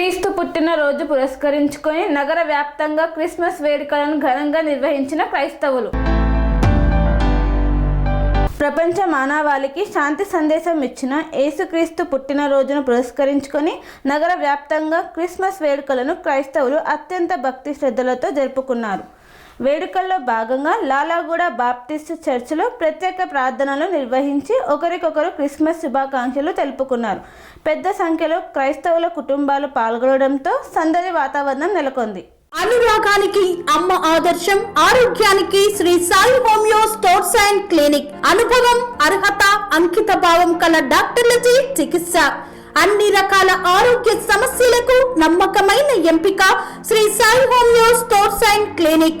క్రీస్తు పుట్టినరోజు పురస్కరించుకొని నగర వ్యాప్తంగా క్రిస్మస్ వేడుకలను ఘనంగా నిర్వహించిన క్రైస్తవులు. ప్రపంచ మానవాళికి శాంతి సందేశం ఇచ్చిన యేసుక్రీస్తు పుట్టినరోజును పురస్కరించుకొని నగర వ్యాప్తంగా క్రిస్మస్ వేడుకలను క్రైస్తవులు అత్యంత భక్తి శ్రద్ధలతో జరుపుకున్నారు. వేడుకల్లో భాగంగా లాలాగూడ బాప్టిస్ట్ చర్చిలో ప్రత్యేక ప్రార్థనలు నిర్వహించి ఒకరికొకరు క్రిస్మస్ శుభాకాంక్షలు తెలుపుకున్నారు. పెద్ద సంఖ్యలో క్రైస్తవుల కుటుంబాలు పాల్గొనడంతో సందడి వాతావరణం నెలకొంది. అనురాగానికి అమ్మ ఆదర్శం ఆరోగ్యానికి Shri Sai homeo stores and clinic. అనుభవం అర్హత అంకిత భావం కల డాక్టర్లచే చికిత్స. అన్ని రకాల ఆరోగ్య సమస్యలకు నమ్మకమైన ఎంపిక Shri Sai homeo stores and clinic.